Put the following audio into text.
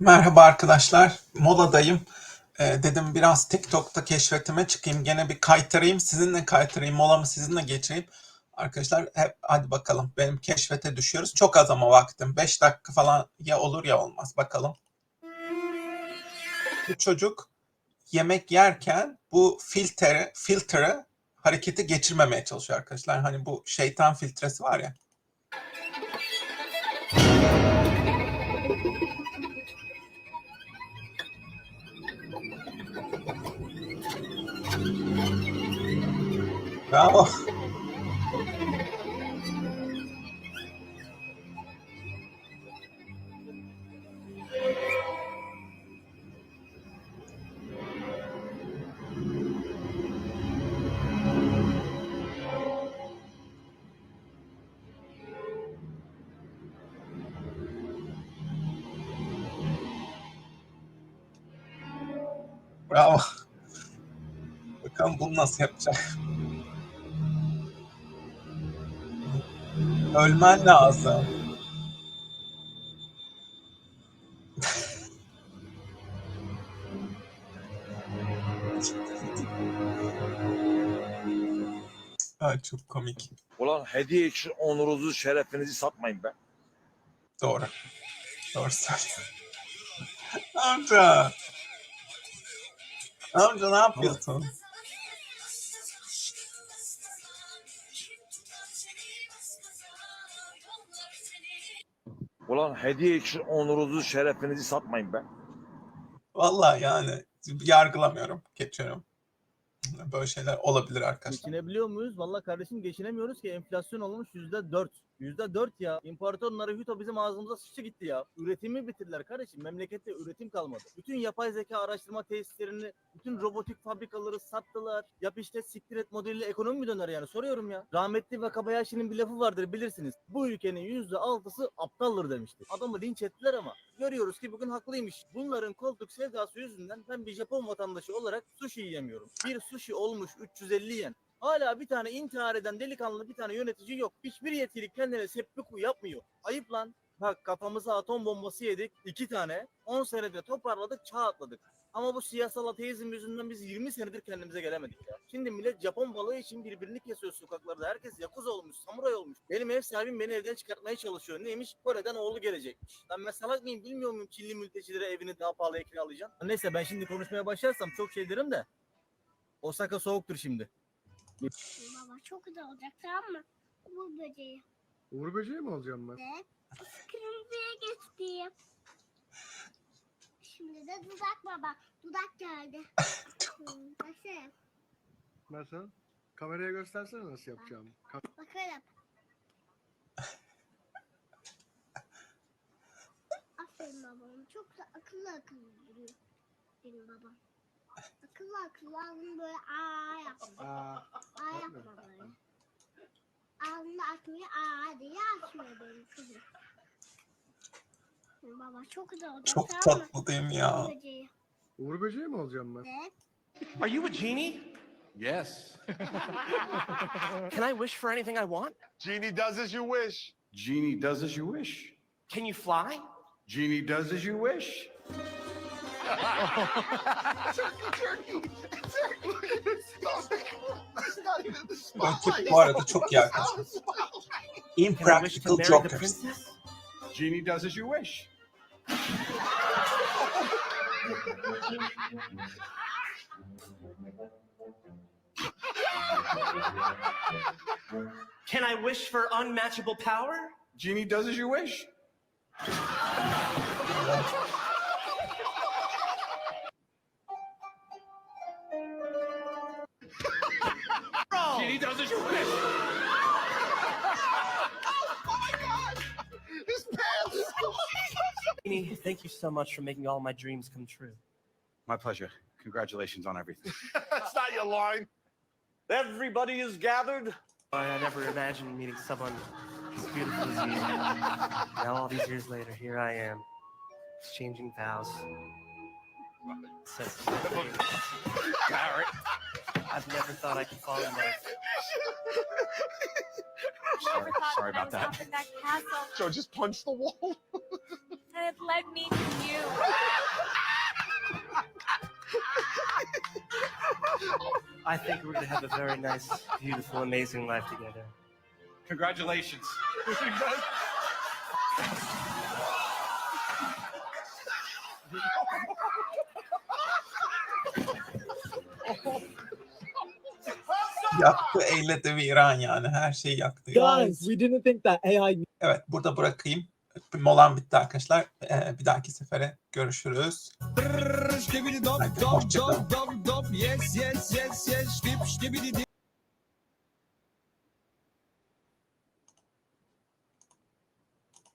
Merhaba arkadaşlar, moladayım. Ee, dedim biraz TikTok'ta keşfetime çıkayım, gene bir kaytarayım, sizinle kaytarayım, molamı sizinle geçireyim. Arkadaşlar hep hadi bakalım, benim keşfete düşüyoruz. Çok az ama vaktim, 5 dakika falan ya olur ya olmaz, bakalım. Bu çocuk yemek yerken bu filtre, filtre hareketi geçirmemeye çalışıyor arkadaşlar. Hani bu şeytan filtresi var ya. Bravo. Bravo. Bakalım bunu nasıl yapacak. Ölmen lazım. Ay çok komik. Ulan hediye için onurunuzu, şerefinizi satmayın be. Doğru. Doğru söylüyorsun. Amca. Amca ne yapıyorsun? Ulan hediye için onurunuzu, şerefinizi satmayın be. Vallahi yani yargılamıyorum. Geçiyorum. Böyle şeyler olabilir arkadaşlar. Geçinebiliyor muyuz? Vallahi kardeşim geçinemiyoruz ki enflasyon olmuş yüzde dört. Yüzde dört ya. İmparator Naruhito bizim ağzımıza sıçtı gitti ya. Üretimi bitirdiler kardeşim. Memlekette üretim kalmadı. Bütün yapay zeka araştırma tesislerini, bütün robotik fabrikaları sattılar. Yap işte siktir et modeliyle ekonomi mi döner yani? Soruyorum ya. Rahmetli Wakabayashi'nin bir lafı vardır bilirsiniz. Bu ülkenin yüzde altısı aptaldır demişti. Adamı linç ettiler ama görüyoruz ki bugün haklıymış. Bunların koltuk sevdası yüzünden ben bir Japon vatandaşı olarak sushi yiyemiyorum. Bir sushi olmuş 350 yen. Hala bir tane intihar eden delikanlı bir tane yönetici yok. Hiçbir yetkili kendine seppuku yapmıyor. Ayıp lan. Bak kafamıza atom bombası yedik. iki tane. 10 senede toparladık çağ atladık. Ama bu siyasal ateizm yüzünden biz 20 senedir kendimize gelemedik ya. Şimdi millet Japon balığı için birbirini kesiyor sokaklarda. Herkes yakuz olmuş, samuray olmuş. Benim ev sahibim beni evden çıkartmaya çalışıyor. Neymiş? Kore'den oğlu gelecekmiş. Ben salak mıyım bilmiyor muyum Çinli mültecilere evini daha pahalıya kiralayacaksın? Neyse ben şimdi konuşmaya başlarsam çok şey derim de. Osaka soğuktur şimdi. Baba çok güzel olacak tamam mı? Bu böceği. Uğur böceği mi olacağım ben? Evet. Kırmızıya geçtim. Şimdi de dudak baba. Dudak geldi. Bakalım. Nasıl? Kameraya göstersene nasıl yapacağımı. Ka- Bakalım. Aferin babam. Çok da akıllı akıllı duruyor. Benim babam. Akıllı akıllı böyle aa yapma. Aa, Aa yapma böyle. Ağzını açmıyor aa diye açmıyor benim kızım. Baba çok güzel Çok tamam mı? tatlı değil mi ya? Böceği. Uğur böceği mi olacağım ben? Evet. Are you a genie? Yes. Can I wish for anything I want? Genie does as you wish. Genie does as you wish. Can you fly? Genie does as you wish. Bu ekip bu arada çok iyi arkadaşlar. Can I wish to Impractical marry the Jokers. princess? Genie does as you wish. Can I wish for unmatchable power? Genie does as you wish. does as you wish. Genie, thank you so much for making all my dreams come true. My pleasure. Congratulations on everything. That's not your line. Everybody is gathered. I I never imagined meeting someone as beautiful as you. Now, all these years later, here I am, exchanging vows. Says- I've never thought I could fall in love. Sorry, sorry about that. That castle Joe just punched the wall. said and it led me to you. I think we're gonna have a very nice, beautiful, amazing life together. Congratulations. Yaktı, eyledi viran yani. Her şeyi yaktı. ya. Guys, we didn't think that AI Evet burada bırakayım. Molam bitti arkadaşlar. Ee, bir dahaki sefere görüşürüz. Hoşçakalın.